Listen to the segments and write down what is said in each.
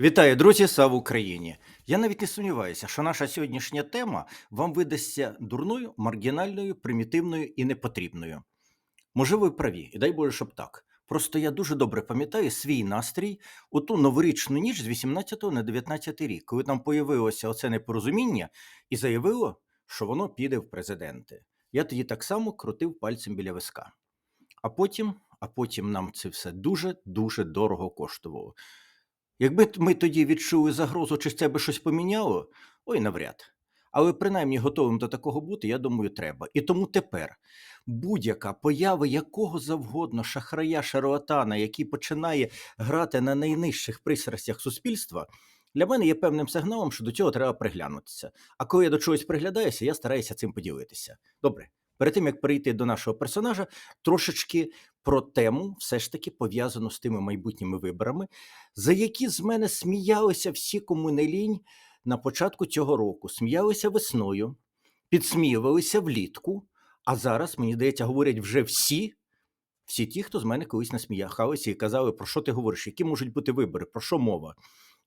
Вітаю, друзі! Слава Україні! Я навіть не сумніваюся, що наша сьогоднішня тема вам видасться дурною, маргінальною, примітивною і непотрібною. Може, ви праві, і дай Боже, щоб так. Просто я дуже добре пам'ятаю свій настрій у ту новорічну ніч з 18 на 19 рік, коли там появилося оце непорозуміння і заявило, що воно піде в президенти. Я тоді так само крутив пальцем біля виска. А потім, а потім нам це все дуже дуже дорого коштувало. Якби ми тоді відчули загрозу, чи це би щось поміняло, ой, навряд. Але принаймні готовим до такого бути, я думаю, треба. І тому тепер будь-яка поява якого завгодно шахрая, шарлатана, який починає грати на найнижчих пристрастях суспільства, для мене є певним сигналом, що до цього треба приглянутися. А коли я до чогось приглядаюся, я стараюся цим поділитися. Добре, перед тим як перейти до нашого персонажа, трошечки про тему, все ж таки пов'язану з тими майбутніми виборами, за які з мене сміялися всі, кому не лінь на початку цього року. Сміялися весною, підсміювалися влітку, а зараз, мені здається, говорять вже всі, всі ті, хто з мене колись насміялися і казали, про що ти говориш, які можуть бути вибори, про що мова.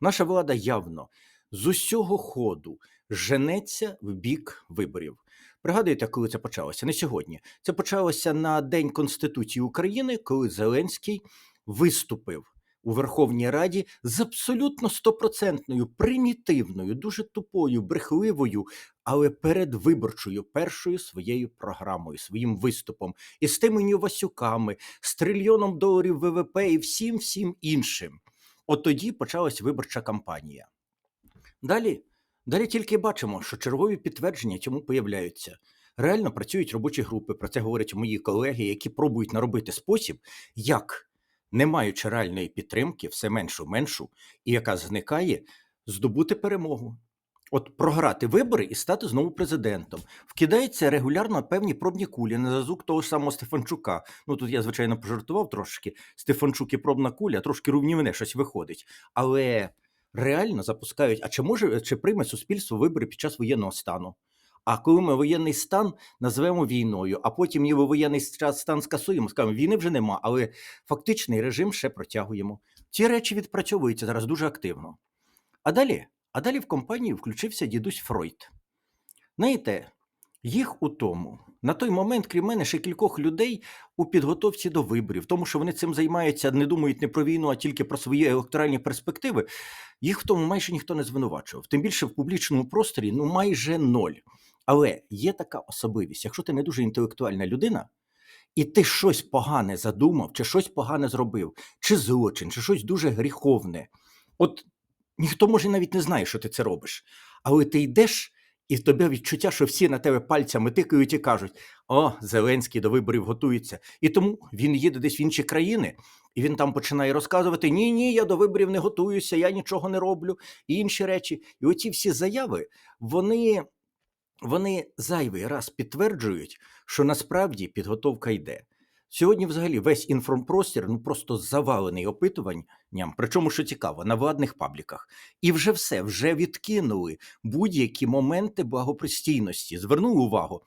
Наша влада явно з усього ходу женеться в бік виборів. Пригадуєте, коли це почалося? Не сьогодні. Це почалося на День Конституції України, коли Зеленський виступив у Верховній Раді з абсолютно стопроцентною, примітивною, дуже тупою, брехливою, але передвиборчою першою своєю програмою, своїм виступом, і з тими Нювасюками, з трильйоном доларів ВВП і всім всім іншим. От тоді почалась виборча кампанія. Далі, далі тільки бачимо, що чергові підтвердження цьому появляються. Реально працюють робочі групи, про це говорять мої колеги, які пробують наробити спосіб, як, не маючи реальної підтримки, все меншу меншу, і яка зникає, здобути перемогу. От програти вибори і стати знову президентом. Вкидається регулярно певні пробні кулі на зазук того самого Стефанчука. Ну тут я, звичайно, пожартував трошки. Стефанчук і пробна куля, трошки рівнівне щось виходить. Але реально запускають. А чи може чи прийме суспільство вибори під час воєнного стану? А коли ми воєнний стан назвемо війною, а потім ніби воєнний стан скасуємо, скажемо, війни вже нема, але фактичний режим ще протягуємо. Ці речі відпрацьовуються зараз дуже активно. А далі, а далі в компанію включився дідусь Фройд. Знаєте, їх у тому. На той момент, крім мене, ще кількох людей у підготовці до виборів, тому що вони цим займаються, не думають не про війну, а тільки про свої електоральні перспективи. Їх в тому майже ніхто не звинувачував. Тим більше в публічному просторі ну майже ноль. Але є така особливість: якщо ти не дуже інтелектуальна людина, і ти щось погане задумав, чи щось погане зробив, чи злочин, чи щось дуже гріховне, от ніхто може навіть не знає, що ти це робиш. Але ти йдеш, і в тебе відчуття, що всі на тебе пальцями тикають і кажуть: О, Зеленський до виборів готується. І тому він їде десь в інші країни, і він там починає розказувати: Ні, ні, я до виборів не готуюся, я нічого не роблю, і інші речі. І оці всі заяви, вони, вони зайвий раз підтверджують, що насправді підготовка йде. Сьогодні, взагалі, весь інформпростір ну просто завалений опитуванням, причому що цікаво, на владних пабліках. І вже все, вже відкинули будь-які моменти благопристійності. Звернули увагу.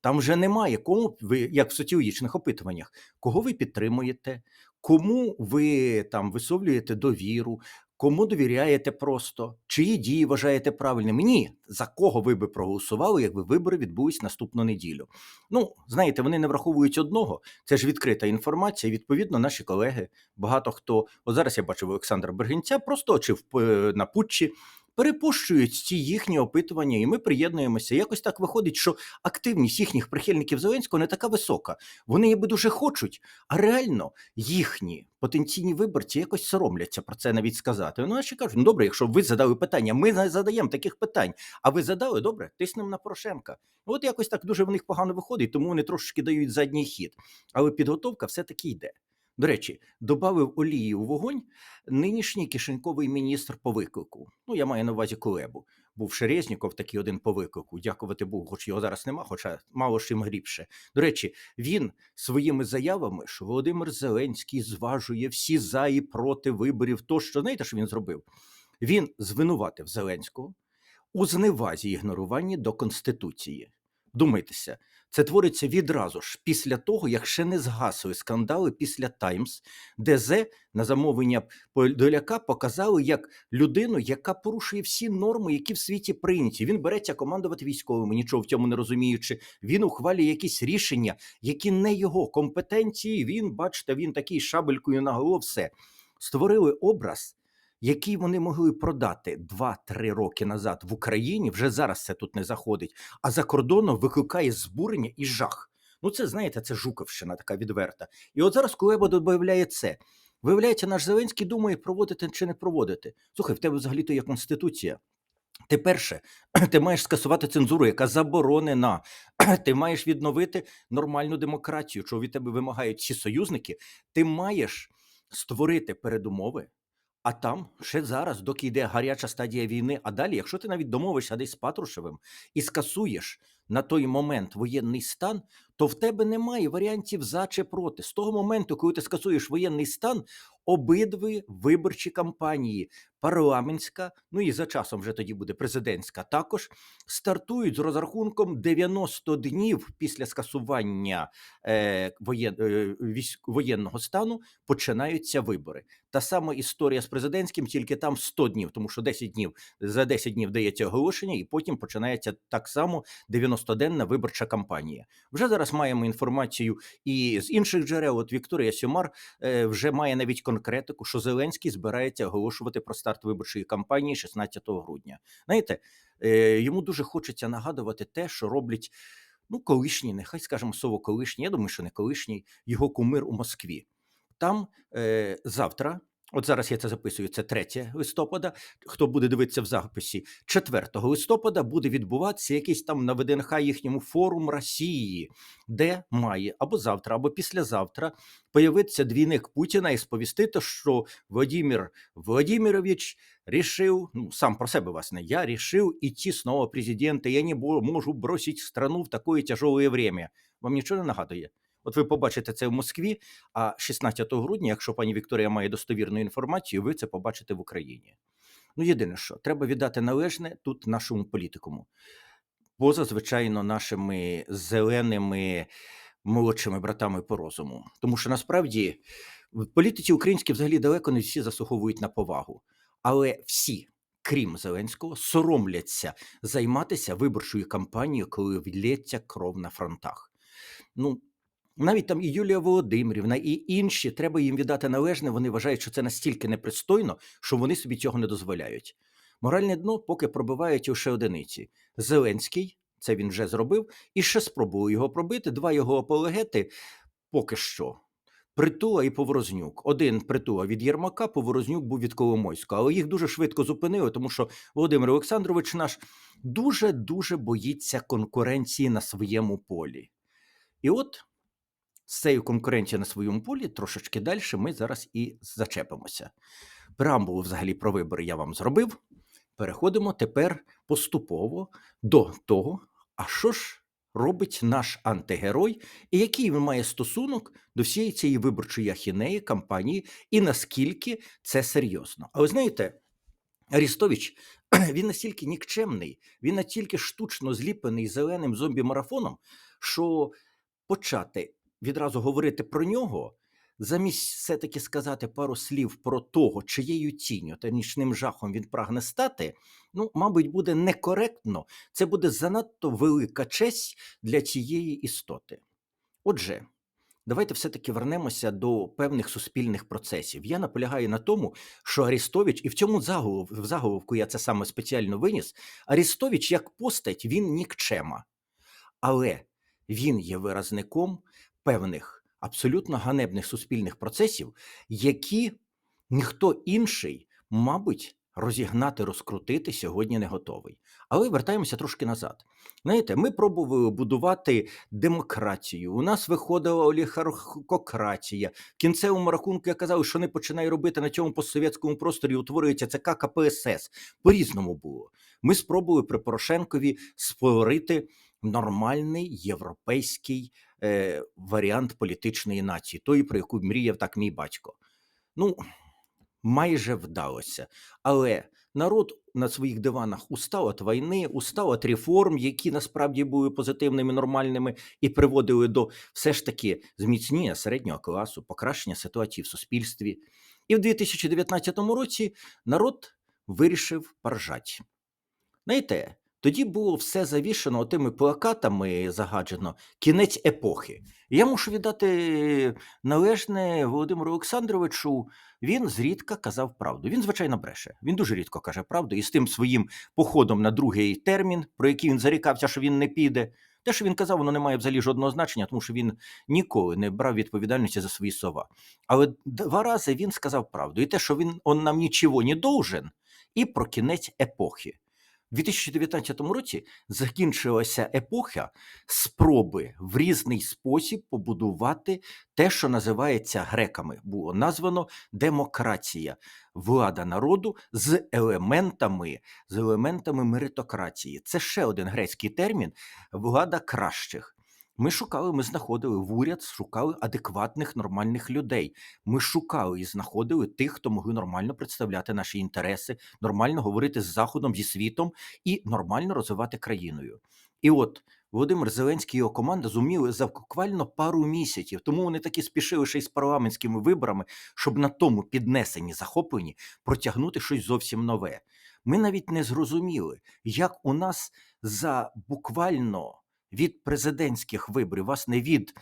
Там вже немає кому ви, як в соціологічних опитуваннях, кого ви підтримуєте, кому ви там висловлюєте довіру, кому довіряєте просто, чиї дії вважаєте правильними. Ні, за кого ви би проголосували, якби вибори відбулись наступну неділю. Ну, знаєте, вони не враховують одного. Це ж відкрита інформація. Відповідно, наші колеги, багато хто, от зараз я бачив Олександра Бергінця, просто чи в, е, на путчі. Перепущують ці їхні опитування, і ми приєднуємося. Якось так виходить, що активність їхніх прихильників Зеленського не така висока. Вони ніби дуже хочуть, а реально їхні потенційні виборці якось соромляться про це навіть сказати. Ну, а ще кажуть, ну добре, якщо ви задали питання, ми не задаємо таких питань. А ви задали, добре, тиснемо на Порошенка. От якось так дуже в них погано виходить, тому вони трошечки дають задній хід. Але підготовка все-таки йде. До речі, додав олії у вогонь нинішній кишеньковий міністр по виклику. Ну, я маю на увазі Кулебу. Був Шерезніков такий один по виклику. Дякувати Богу, хоч його зараз нема, хоча мало ж їм грібше. До речі, він своїми заявами, що Володимир Зеленський зважує всі за і проти виборів, тощо, знаєте, що він зробив? Він звинуватив Зеленського у зневазі ігноруванні до Конституції. Думайтеся, Це твориться відразу ж після того, як ще не згасли скандали після Таймс, де Зе на замовлення Подоляка показали як людину, яка порушує всі норми, які в світі прийняті. Він береться командувати військовими, нічого в цьому не розуміючи. Він ухвалює якісь рішення, які не його компетенції. Він, бачите, він такий шабелькою на голову, все створили образ. Який вони могли продати 2-3 роки назад в Україні, вже зараз це тут не заходить, а за кордоном викликає збурення і жах. Ну, це знаєте, це Жуковщина така відверта. І от зараз Кулеба додає це. Виявляється, наш Зеленський думає, проводити чи не проводити. Слухай, в тебе взагалі-то є конституція. Ти перше, ти маєш скасувати цензуру, яка заборонена. Ти маєш відновити нормальну демократію, чого від тебе вимагають всі союзники. Ти маєш створити передумови. А там ще зараз, доки йде гаряча стадія війни. А далі, якщо ти навіть домовишся десь з Патрушевим і скасуєш на той момент воєнний стан, то в тебе немає варіантів за чи проти. З того моменту, коли ти скасуєш воєнний стан, обидві виборчі кампанії, парламентська, ну і за часом вже тоді буде президентська, також стартують з розрахунком 90 днів після скасування е, воєн, е, воєнного стану починаються вибори. Та сама історія з президентським, тільки там 100 днів, тому що 10 днів за 10 днів дається оголошення, і потім починається так само 90-денна виборча кампанія. Вже зараз маємо інформацію і з інших джерел. От Вікторія Сюмар е, вже має навіть конкретику, що Зеленський збирається оголошувати про старт виборчої кампанії 16 грудня. Знаєте, е, йому дуже хочеться нагадувати те, що роблять. Ну, колишній, нехай скажемо слово колишній, я думаю, що не колишній, його кумир у Москві. Там е, завтра, от зараз я це записую, це 3 листопада. Хто буде дивитися в записі, 4 листопада буде відбуватися якийсь там на ВДНХ їхньому форум Росії, де має або завтра, або післязавтра появитися двійник Путіна і сповістити, що Владимир Владимирович решил, ну сам про себе власне, я решил идти снова президента, я не можу бросить страну в такое тяжелое время. Вам нічого не нагадує? От ви побачите це в Москві, а 16 грудня, якщо пані Вікторія має достовірну інформацію, ви це побачите в Україні. Ну, єдине, що треба віддати належне тут нашому політикуму, поза, звичайно, нашими зеленими молодшими братами по розуму. Тому що насправді в політиці українській взагалі далеко не всі заслуговують на повагу, але всі. Крім Зеленського, соромляться займатися виборчою кампанією, коли влється кров на фронтах. Ну, навіть там і Юлія Володимирівна, і інші треба їм віддати належне. Вони вважають, що це настільки непристойно, що вони собі цього не дозволяють. Моральне дно поки пробивають лише одиниці. Зеленський, це він вже зробив, і ще спробував його пробити. Два його апологети поки що. Притула і Поворознюк. Один притула від Єрмака, Поворознюк був від Коломойського, але їх дуже швидко зупинили, тому що Володимир Олександрович наш дуже дуже боїться конкуренції на своєму полі. І от з цією конкуренцією на своєму полі трошечки далі ми зараз і зачепимося. Преамбулу взагалі про вибори я вам зробив. Переходимо тепер поступово до того, а що ж робить наш антигерой, і який він має стосунок до всієї цієї виборчої ахінеї кампанії, і наскільки це серйозно. Але знаєте, Арістович він настільки нікчемний, він настільки штучно зліплений зеленим зомбі-марафоном, що почати відразу говорити про нього, замість все-таки сказати пару слів про того, чиєю тінню та нічним жахом він прагне стати, ну, мабуть, буде некоректно, це буде занадто велика честь для цієї істоти. Отже, давайте все-таки вернемося до певних суспільних процесів. Я наполягаю на тому, що Арістович, і в цьому заголов, в заголовку я це саме спеціально виніс, Арістович як постать він нікчема, але він є виразником певних абсолютно ганебних суспільних процесів, які ніхто інший, мабуть, розігнати, розкрутити сьогодні не готовий. Але вертаємося трошки назад. Знаєте, ми пробували будувати демократію. У нас виходила олігархократія. В кінцевому рахунку я казав, що не починає робити на цьому постсовєтському просторі. Утворюється ЦК КПСС. По-різному було. Ми спробували при Порошенкові створити нормальний європейський е, варіант політичної нації, тої, про яку мріяв так мій батько. Ну, майже вдалося. Але народ на своїх диванах устав від війни, устав від реформ, які насправді були позитивними, нормальними і приводили до все ж таки зміцнення середнього класу, покращення ситуації в суспільстві. І в 2019 році народ вирішив поржати. Знаєте, тоді було все завішено тими плакатами загаджено кінець епохи. Я мушу віддати належне Володимиру Олександровичу. Він зрідка казав правду. Він, звичайно, бреше. Він дуже рідко каже правду. І з тим своїм походом на другий термін, про який він зарікався, що він не піде. Те, що він казав, воно не має взагалі жодного значення, тому що він ніколи не брав відповідальності за свої слова. Але два рази він сказав правду. І те, що він он нам нічого не должен, і про кінець епохи. У 2019 році закінчилася епоха спроби в різний спосіб побудувати те, що називається греками. Було названо демократія, влада народу з елементами, з елементами меритократії. Це ще один грецький термін влада кращих. Ми шукали, ми знаходили в уряд, шукали адекватних нормальних людей. Ми шукали і знаходили тих, хто могли нормально представляти наші інтереси, нормально говорити з заходом, зі світом і нормально розвивати країною. І от Володимир Зеленський і його команда зуміли за буквально пару місяців, тому вони такі спішили ще й з парламентськими виборами, щоб на тому піднесенні захопленні протягнути щось зовсім нове. Ми навіть не зрозуміли, як у нас за буквально від президентських виборів, власне, від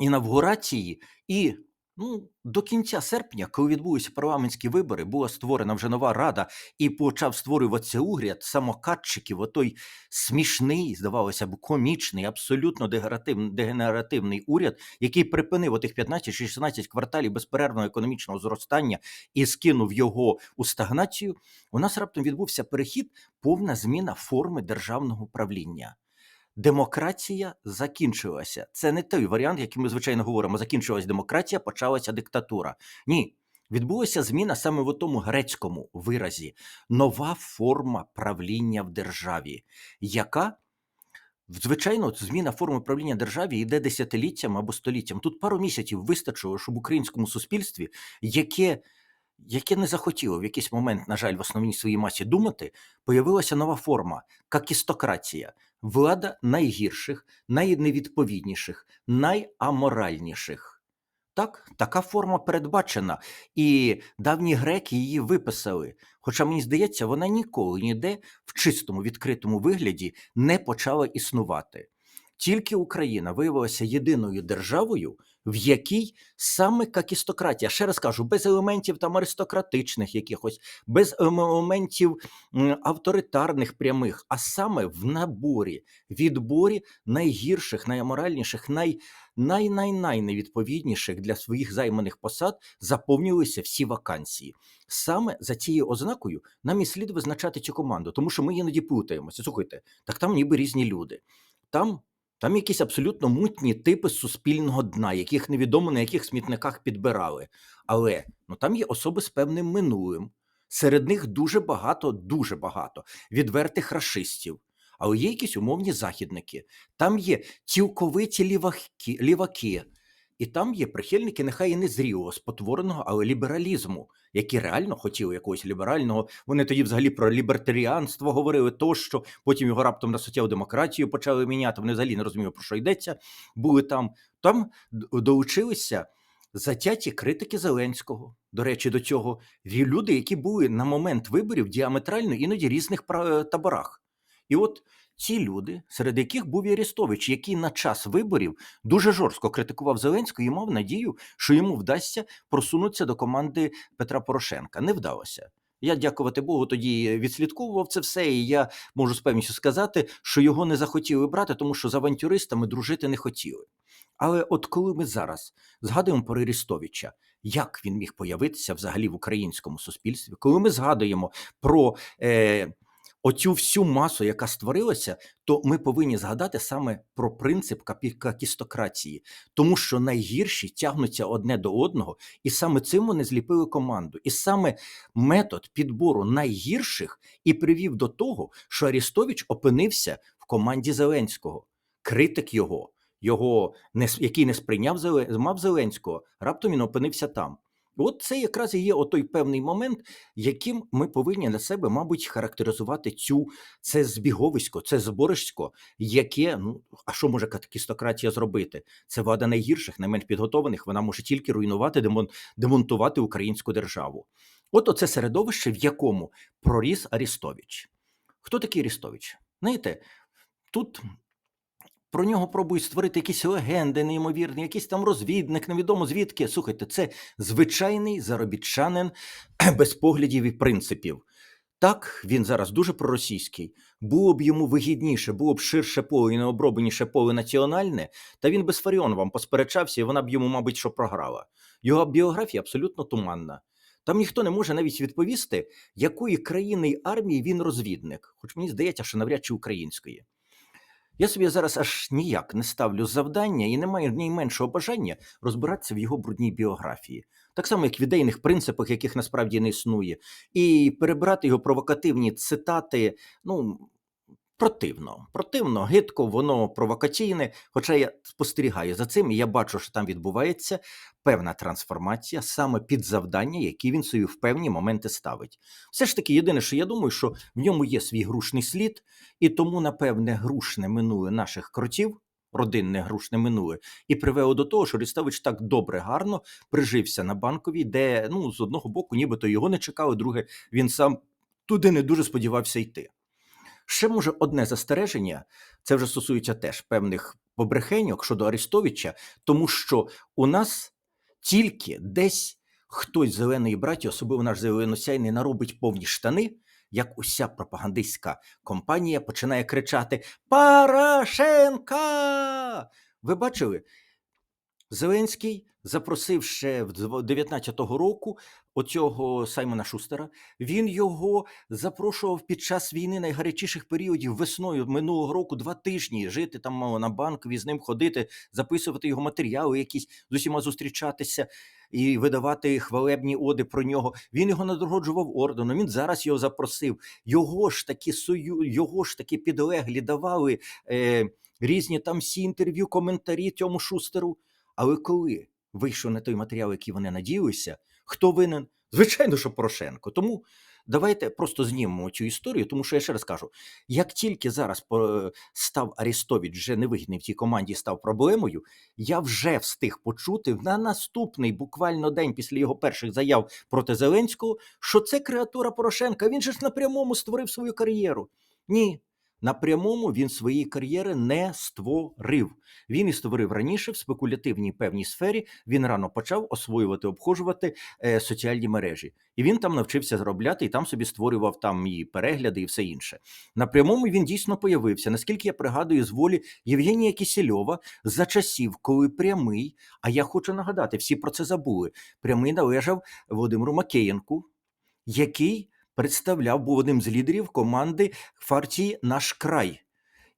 інавгурації і ну, до кінця серпня, коли відбулися парламентські вибори, була створена вже нова рада і почав створюватися уряд самокатчиків, отой смішний, здавалося б, комічний, абсолютно дегенеративний, уряд, який припинив отих 15 чи 16 кварталів безперервного економічного зростання і скинув його у стагнацію. У нас раптом відбувся перехід, повна зміна форми державного управління. Демократія закінчилася. Це не той варіант, який ми звичайно говоримо. Закінчилась демократія, почалася диктатура. Ні, відбулася зміна саме в тому грецькому виразі. Нова форма правління в державі, яка звичайно зміна форми правління державі йде десятиліттям або століттям. Тут пару місяців вистачило, щоб в українському суспільстві, яке яке не захотіло в якийсь момент, на жаль, в основній своїй масі думати, появилася нова форма какістократія влада найгірших, найневідповідніших, найаморальніших. Так, така форма передбачена, і давні греки її виписали. Хоча мені здається, вона ніколи ніде в чистому відкритому вигляді не почала існувати. Тільки Україна виявилася єдиною державою, в якій саме какістократія, ще раз кажу, без елементів там аристократичних якихось, без елементів авторитарних прямих, а саме в наборі, відборі найгірших, найаморальніших, най, най, най, най невідповідніших для своїх займаних посад заповнювалися всі вакансії. Саме за цією ознакою нам і слід визначати цю команду, тому що ми іноді плутаємося. Слухайте, так там ніби різні люди. Там там якісь абсолютно мутні типи суспільного дна, яких невідомо на яких смітниках підбирали. Але ну там є особи з певним минулим. Серед них дуже багато, дуже багато відвертих расистів. Але є якісь умовні західники. Там є цілковиті ліваки, ліваки, і там є прихильники, нехай і не зрілого, спотвореного, але лібералізму, які реально хотіли якогось ліберального. Вони тоді взагалі про лібертаріанство говорили, тощо потім його раптом на соціал-демократію почали міняти. Вони взагалі не розуміли, про що йдеться. Були там, там долучилися. Затяті критики Зеленського, до речі, до цього люди, які були на момент виборів діаметрально іноді різних таборах. І от ці люди, серед яких був і Арестович, який на час виборів дуже жорстко критикував Зеленського і мав надію, що йому вдасться просунутися до команди Петра Порошенка. Не вдалося. Я, дякувати Богу, тоді відслідковував це все, і я можу з певністю сказати, що його не захотіли брати, тому що з авантюристами дружити не хотіли. Але от коли ми зараз згадуємо про Арестовича, як він міг появитися взагалі в українському суспільстві, коли ми згадуємо про. Е, оцю всю масу, яка створилася, то ми повинні згадати саме про принцип капістократії, тому що найгірші тягнуться одне до одного, і саме цим вони зліпили команду. І саме метод підбору найгірших і привів до того, що Арістович опинився в команді Зеленського, критик його, його який не сприйняв мав Зеленського, раптом він опинився там. От це якраз і є отой певний момент, яким ми повинні для себе, мабуть, характеризувати цю це збіговисько, це зборисько, яке ну а що може катакістократія зробити? Це влада найгірших, найменш підготованих. Вона може тільки руйнувати, демон, демонтувати українську державу. От оце середовище, в якому проріс Арістович. Хто такий Арістович? Знаєте, тут про нього пробують створити якісь легенди неймовірні, якийсь там розвідник, невідомо звідки. Слухайте, це звичайний заробітчанин без поглядів і принципів. Так, він зараз дуже проросійський. Було б йому вигідніше, було б ширше поле і необробленіше поле національне, та він без Фаріон вам посперечався, і вона б йому, мабуть, що програла. Його біографія абсолютно туманна. Там ніхто не може навіть відповісти, якої країни й армії він розвідник, хоч мені здається, що навряд чи української. Я собі зараз аж ніяк не ставлю завдання і не маю найменшого бажання розбиратися в його брудній біографії, так само, як в ідейних принципах, яких насправді не існує, і перебирати його провокативні цитати, ну. Противно, противно, гидко, воно провокаційне. Хоча я спостерігаю за цим, і я бачу, що там відбувається певна трансформація саме під завдання, які він собі в певні моменти ставить. Все ж таки, єдине, що я думаю, що в ньому є свій грушний слід, і тому, напевне, грушне минуле наших кротів, родинне грушне минуле, і привело до того, що Рістович так добре, гарно прижився на банковій, де ну з одного боку, нібито його не чекали, друге, він сам туди не дуже сподівався йти. Ще може одне застереження, це вже стосується теж певних побрехеньок щодо Арестовича, тому що у нас тільки десь хтось зелений браті, особливо наш зеленосяйний, наробить повні штани, як уся пропагандистська компанія починає кричати Порошенка! Ви бачили? Зеленський запросив ще в 19-го року оцього Саймона Шустера. Він його запрошував під час війни найгарячіших періодів весною минулого року два тижні жити там на банкові, з ним ходити, записувати його матеріали, якісь з усіма зустрічатися і видавати хвалебні оди про нього. Він його надроджував орденом. Він зараз його запросив. Його ж таки сою, його ж таки підлеглі давали е, різні там всі інтерв'ю, коментарі цьому шустеру. Але коли вийшов на той матеріал, який вони надіялися, хто винен? Звичайно, що Порошенко. Тому давайте просто знімемо цю історію, тому що я ще раз кажу: як тільки зараз по- став Арестович вже невигідний в цій команді, став проблемою, я вже встиг почути на наступний буквально день після його перших заяв проти Зеленського, що це креатура Порошенка. Він же ж напрямому створив свою кар'єру. Ні. Напрямому він своєї кар'єри не створив. Він і створив раніше в спекулятивній певній сфері. Він рано почав освоювати, обхожувати е, соціальні мережі, і він там навчився заробляти, і там собі створював там і перегляди, і все інше. На прямому він дійсно появився. Наскільки я пригадую, з волі Євгенія Кісельова за часів, коли прямий, а я хочу нагадати, всі про це забули. Прямий належав Володимиру Макеєнку, який представляв був одним з лідерів команди партії Наш край.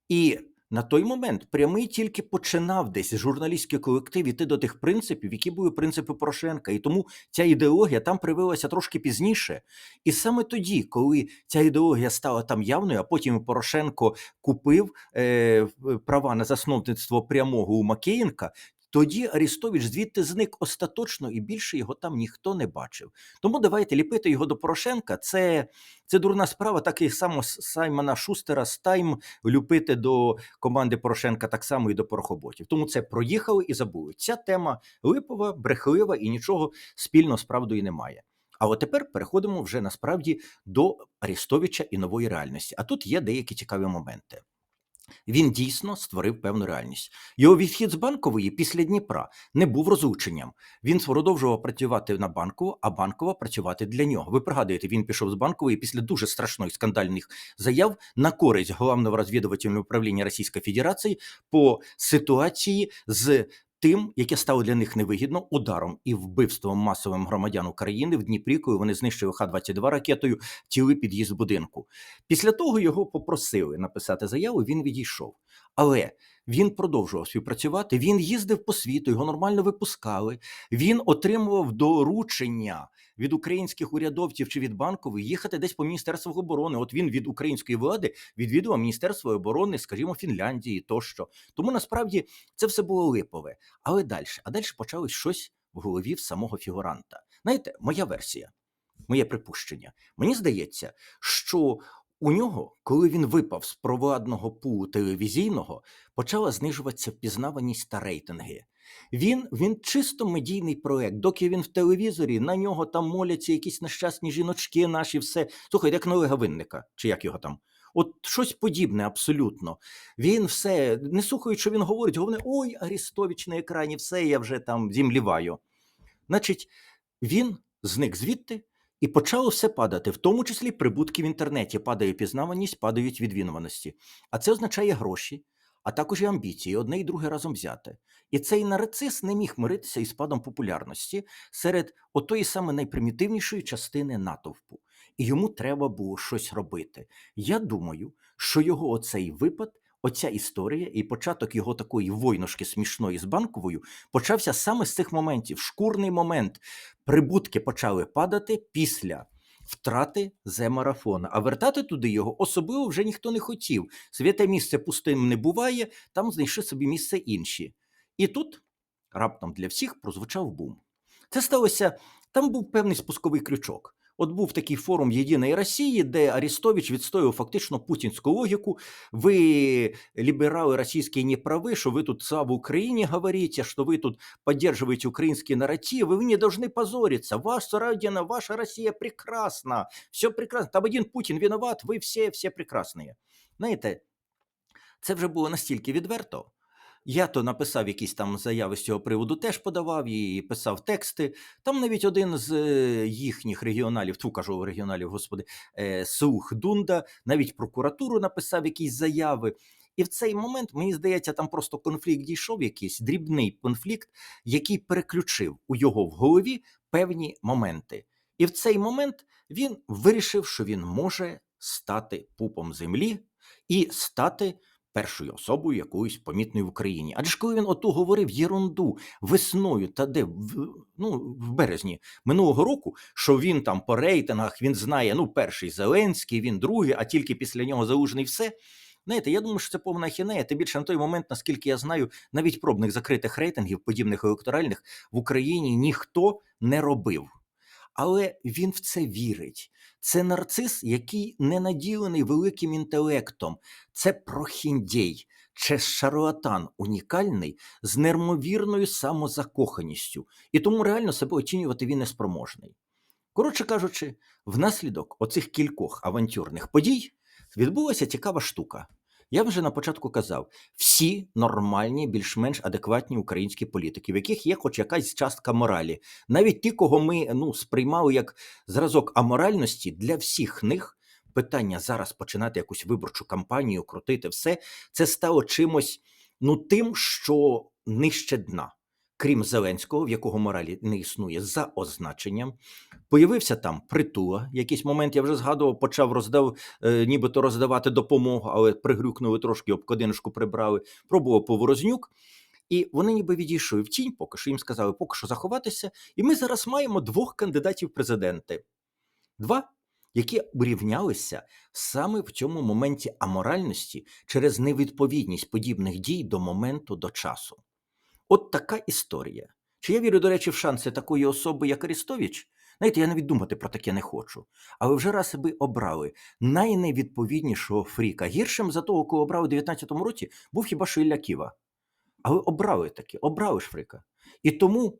І на той момент прямий тільки починав десь журналістський колектив іти до тих принципів, які були принципи Порошенка. І тому ця ідеологія там привилася трошки пізніше. І саме тоді, коли ця ідеологія стала там явною, а потім Порошенко купив е, права на засновництво прямого у Макеєнка. Тоді Арістович звідти зник остаточно і більше його там ніхто не бачив. Тому давайте ліпити його до Порошенка. Це, це дурна справа, так і само Саймона Шустера з Тайм люпити до команди Порошенка так само і до порохоботів. Тому це проїхали і забули. Ця тема липова, брехлива і нічого спільного з правдою немає. А от тепер переходимо вже насправді до Арістовича і нової реальності. А тут є деякі цікаві моменти. Він дійсно створив певну реальність. Його відхід з банкової після Дніпра не був розлученням. Він продовжував працювати на банкову, а банкова працювати для нього. Ви пригадуєте, він пішов з банкової після дуже страшних скандальних заяв на користь головного розвідувального управління Російської Федерації по ситуації з. Тим, яке стало для них невигідно ударом і вбивством масовим громадян України в Дніпрі, коли вони знищили Х-22 ракетою тіли під'їзд будинку. Після того його попросили написати заяву. Він відійшов, але він продовжував співпрацювати. Він їздив по світу, його нормально випускали. Він отримував доручення від українських урядовців чи від банкових їхати десь по міністерству оборони. От він від української влади відвідував міністерство оборони, скажімо, Фінляндії тощо. Тому насправді це все було липове. Але далі, а далі почалось щось в голові в самого фігуранта. Знаєте, моя версія, моє припущення. Мені здається, що у нього, коли він випав з провладного пулу телевізійного, почала знижуватися впізнаваність та рейтинги. Він, він чисто медійний проект. Доки він в телевізорі, на нього там моляться якісь нещасні жіночки наші, все. Слухай, як на Олега Винника, чи як його там. От щось подібне абсолютно. Він все, не слухають, що він говорить, головне, ой, Арістович на екрані, все, я вже там зімліваю. Значить, він зник звідти і почало все падати, в тому числі прибутки в інтернеті. Падає пізнаваність, падають відвінуваності. А це означає гроші, а також і амбіції, одне і друге разом взяти. І цей нарцис не міг миритися із спадом популярності серед отої саме найпримітивнішої частини натовпу. І йому треба було щось робити. Я думаю, що його оцей випад, оця історія і початок його такої войнушки смішної з банковою почався саме з цих моментів. Шкурний момент. Прибутки почали падати після втрати Зе-марафона. А вертати туди його особливо вже ніхто не хотів. Святе місце пустим не буває, там знайшли собі місце інші. І тут раптом для всіх прозвучав бум. Це сталося. Там був певний спусковий крючок. От був такий форум Єдиної Росії, де Арістович відстоював фактично путінську логіку. Ви, ліберали російські, не правы, що ви тут славу Україні говорите, що ви тут поддерживаете український наратив, ви не должны позориться. Ваша Родина, ваша Росія прекрасна, все прекрасно. Там один Путін виноват, ви всі, всі прекрасні. Знаєте, це вже було настільки відверто. Я то написав якісь там заяви з цього приводу, теж подавав і писав тексти. Там навіть один з е, їхніх регіоналів, тьфу, кажу регіоналів, господи, е, Сух Дунда, навіть прокуратуру написав якісь заяви. І в цей момент, мені здається, там просто конфлікт дійшов, якийсь дрібний конфлікт, який переключив у його в голові певні моменти. І в цей момент він вирішив, що він може стати пупом землі і стати першою особою якоюсь помітною в Україні. Адже ж коли він оту говорив єрунду весною та де в, ну, в березні минулого року, що він там по рейтингах він знає, ну, перший Зеленський, він другий, а тільки після нього залужний все. Знаєте, я думаю, що це повна хінея. Тим більше на той момент, наскільки я знаю, навіть пробних закритих рейтингів, подібних електоральних в Україні ніхто не робив. Але він в це вірить. Це нарцис, який не наділений великим інтелектом. Це прохіндєй, це шарлатан унікальний з неймовірною самозакоханістю. І тому реально себе оцінювати він неспроможний. Коротше кажучи, внаслідок оцих кількох авантюрних подій відбулася цікава штука. Я вже на початку казав: всі нормальні, більш-менш адекватні українські політики, в яких є хоч якась частка моралі, навіть ті, кого ми ну, сприймали як зразок аморальності, для всіх них питання зараз починати якусь виборчу кампанію, крутити все, це стало чимось ну, тим, що нижче дна. Крім Зеленського, в якого моралі не існує за означенням, появився там притула. Якийсь момент я вже згадував, почав роздав, е, нібито роздавати допомогу, але пригрюкнули трошки, обкладиночку прибрали. Пробував Поворознюк. І вони ніби відійшли в тінь, поки що їм сказали, поки що заховатися. І ми зараз маємо двох кандидатів президенти. Два, які урівнялися саме в цьому моменті аморальності через невідповідність подібних дій до моменту, до часу. От така історія. Чи я вірю, до речі, в шанси такої особи, як Арістович? Знаєте, я навіть думати про таке не хочу. Але вже раз би обрали найневідповіднішого фріка. Гіршим за того, кого обрали у 19-му році, був хіба що Ілля Ківа. Але обрали таки, обрали ж фрика. І тому,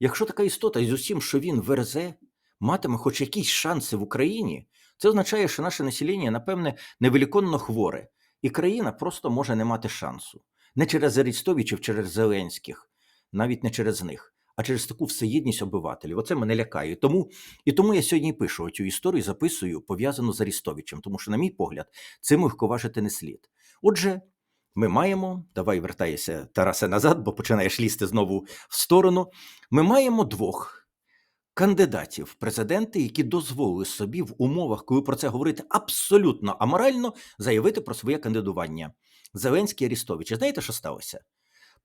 якщо така істота із усім, що він верзе, матиме хоч якісь шанси в Україні, це означає, що наше населення, напевне, невеликонно хворе, і країна просто може не мати шансу. Не через Арістовичів, через Зеленських, навіть не через них, а через таку всеєдність обивателів. Оце мене лякає. Тому, і тому я сьогодні пишу цю історію, записую, пов'язану з Арістовичем, тому що, на мій погляд, цим легковажити не слід. Отже, ми маємо, давай вертайся, Тарасе, назад, бо починаєш лізти знову в сторону. Ми маємо двох кандидатів в президенти, які дозволили собі в умовах, коли про це говорити абсолютно аморально, заявити про своє кандидування. Зеленський Арістович. Знаєте, що сталося?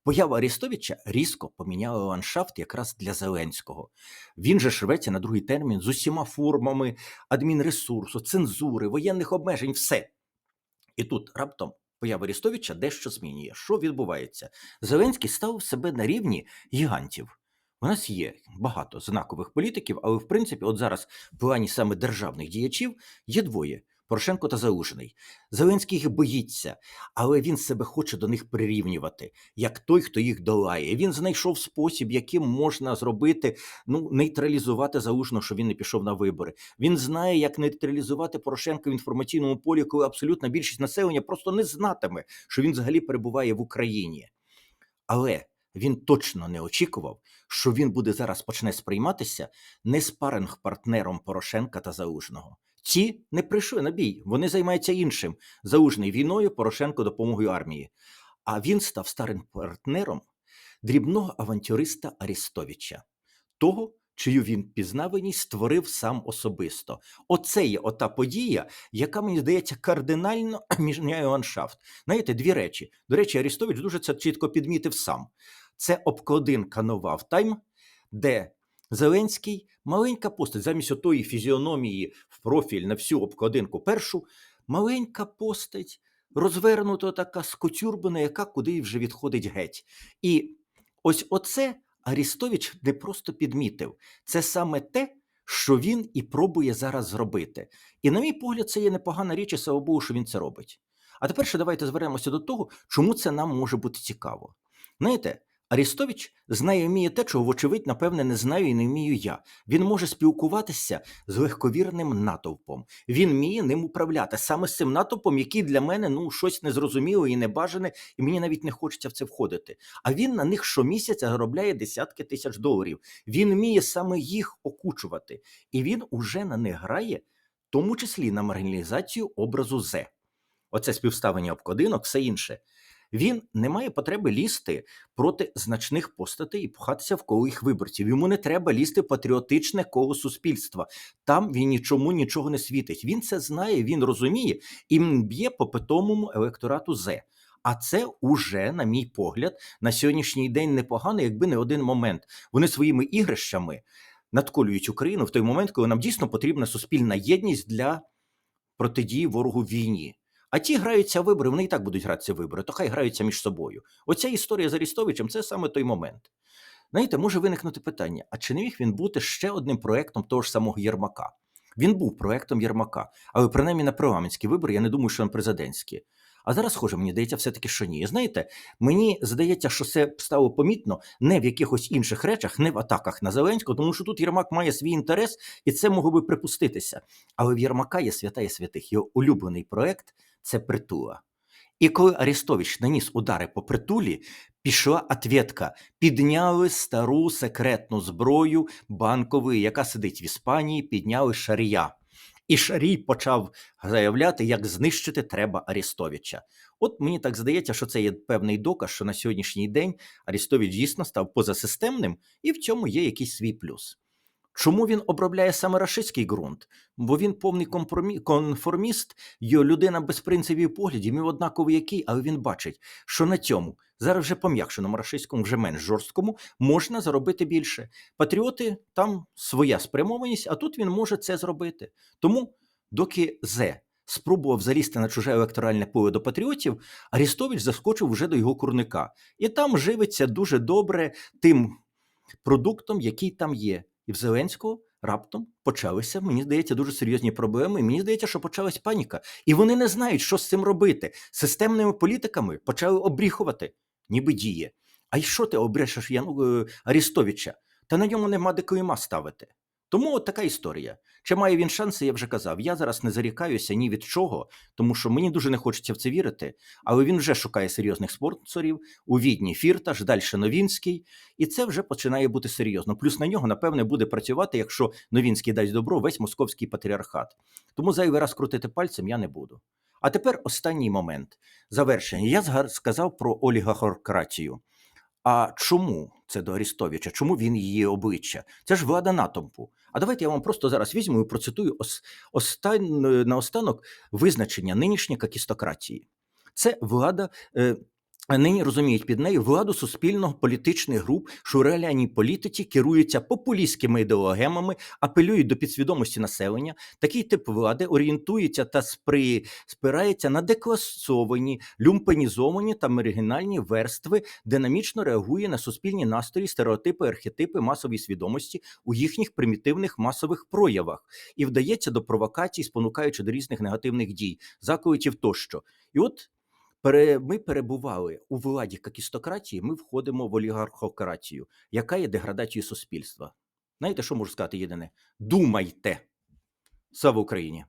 Поява Арістовича різко поміняла ландшафт якраз для Зеленського. Він же шветься на другий термін з усіма формами адмінресурсу, цензури, воєнних обмежень, все. І тут раптом поява Арістовича дещо змінює. Що відбувається? Зеленський став себе на рівні гігантів. У нас є багато знакових політиків, але в принципі, от зараз в плані саме державних діячів є двоє: Порошенко та Залужний. Зеленський їх боїться, але він себе хоче до них прирівнювати, як той, хто їх долає. Він знайшов спосіб, яким можна зробити, ну нейтралізувати залужного, що він не пішов на вибори. Він знає, як нейтралізувати Порошенка в інформаційному полі, коли абсолютна більшість населення просто не знатиме, що він взагалі перебуває в Україні. Але він точно не очікував, що він буде зараз почне сприйматися не спаринг партнером Порошенка та Залужного. Ті не прийшли на бій, вони займаються іншим залужний війною, Порошенко допомогою армії. А він став старим партнером дрібного авантюриста Арістовича, того, чию він пізнаваність створив сам особисто. Оце є ота подія, яка мені здається кардинально міняє ландшафт. Знаєте, дві речі. До речі, Арістович дуже це чітко підмітив сам. Це обкладинка нова в Тайм, де Зеленський маленька постать, замість отої фізіономії в профіль на всю обкладинку першу, маленька постать, розвернута така скотюрбана, яка куди вже відходить геть. І ось оце Арістович не просто підмітив. Це саме те, що він і пробує зараз зробити. І, на мій погляд, це є непогана річ, і слава Богу, що він це робить. А тепер ще давайте звернемося до того, чому це нам може бути цікаво. Знаєте, Арістович знає і вміє те, чого, вочевидь, напевне, не знаю і не вмію я. Він може спілкуватися з легковірним натовпом. Він вміє ним управляти саме з цим натовпом, який для мене ну щось незрозуміле і небажане, і мені навіть не хочеться в це входити. А він на них щомісяця заробляє десятки тисяч доларів. Він вміє саме їх окучувати, і він уже на них грає, в тому числі на маргіналізацію образу Зе. Оце співставлення обкладинок, все інше. Він не має потреби лізти проти значних постатей і пхатися в коло їх виборців. Йому не треба лізти патріотичне коло суспільства. Там він нічому нічого не світить. Він це знає, він розуміє і б'є по питомому електорату Зе. А це уже, на мій погляд, на сьогоднішній день непогано, якби не один момент. Вони своїми ігрищами надколюють Україну в той момент, коли нам дійсно потрібна суспільна єдність для протидії ворогу війні. А ті граються вибори, вони і так будуть гратися вибори, то хай граються між собою. Оця історія з Арістовичем це саме той момент. Знаєте, може виникнути питання: а чи не міг він бути ще одним проектом того ж самого Єрмака? Він був проектом Єрмака, але принаймні на парламентські вибори я не думаю, що на президентські. А зараз, схоже, мені здається, все-таки що ні. Знаєте, мені здається, що це стало помітно не в якихось інших речах, не в атаках на Зеленського, тому що тут Єрмак має свій інтерес, і це могло би припуститися. Але в Єрмака є свята і святих. Його улюблений проект це притула. І коли Арестович наніс удари по притулі, пішла ответка. Підняли стару секретну зброю банкової, яка сидить в Іспанії, підняли Шарія. І Шарій почав заявляти, як знищити треба Арестовича. От мені так здається, що це є певний доказ, що на сьогоднішній день Арестович дійсно став позасистемним, і в цьому є якийсь свій плюс. Чому він обробляє саме рашистський ґрунт? Бо він повний компромі... конформіст, його людина без принципів і поглядів, він однаковий який, але він бачить, що на цьому зараз вже пом'якшеному рашистському, вже менш жорсткому, можна заробити більше. Патріоти там своя спрямованість, а тут він може це зробити. Тому, доки Зе спробував залізти на чуже електоральне поле до патріотів, Арістович заскочив вже до його курника, і там живиться дуже добре тим продуктом, який там є. І в Зеленського раптом почалися, мені здається, дуже серйозні проблеми. І мені здається, що почалась паніка. І вони не знають, що з цим робити. Системними політиками почали обріхувати, ніби діє. А й що ти обрешеш Яну Арістовича? Та на ньому нема де клейма ставити. Тому от така історія. Чи має він шанси, я вже казав. Я зараз не зарікаюся ні від чого, тому що мені дуже не хочеться в це вірити. Але він вже шукає серйозних спонсорів. У відні Фірташ, далі Новінський, і це вже починає бути серйозно. Плюс на нього, напевне, буде працювати, якщо Новінський дасть добро, весь московський патріархат. Тому зайвий раз крутити пальцем я не буду. А тепер останній момент завершення. Я сказав про олігархократію. А чому це до Арістовича? Чому він її обличчя? Це ж влада натовпу. А давайте я вам просто зараз візьму і процитую ос, остан, наостанок визначення нинішньої какістократії. Це влада е, нині розуміють під нею владу суспільно-політичних груп, що у реальній політиці керуються популістськими ідеологемами, апелюють до підсвідомості населення. Такий тип влади орієнтується та спри... спирається на декласовані, люмпенізовані та маргінальні верстви, динамічно реагує на суспільні настрої, стереотипи, архетипи масової свідомості у їхніх примітивних масових проявах і вдається до провокацій, спонукаючи до різних негативних дій, закликів тощо. І от пере, ми перебували у владі какістократії, ми входимо в олігархократію, яка є деградацією суспільства. Знаєте, що можу сказати єдине? Думайте! Слава Україні!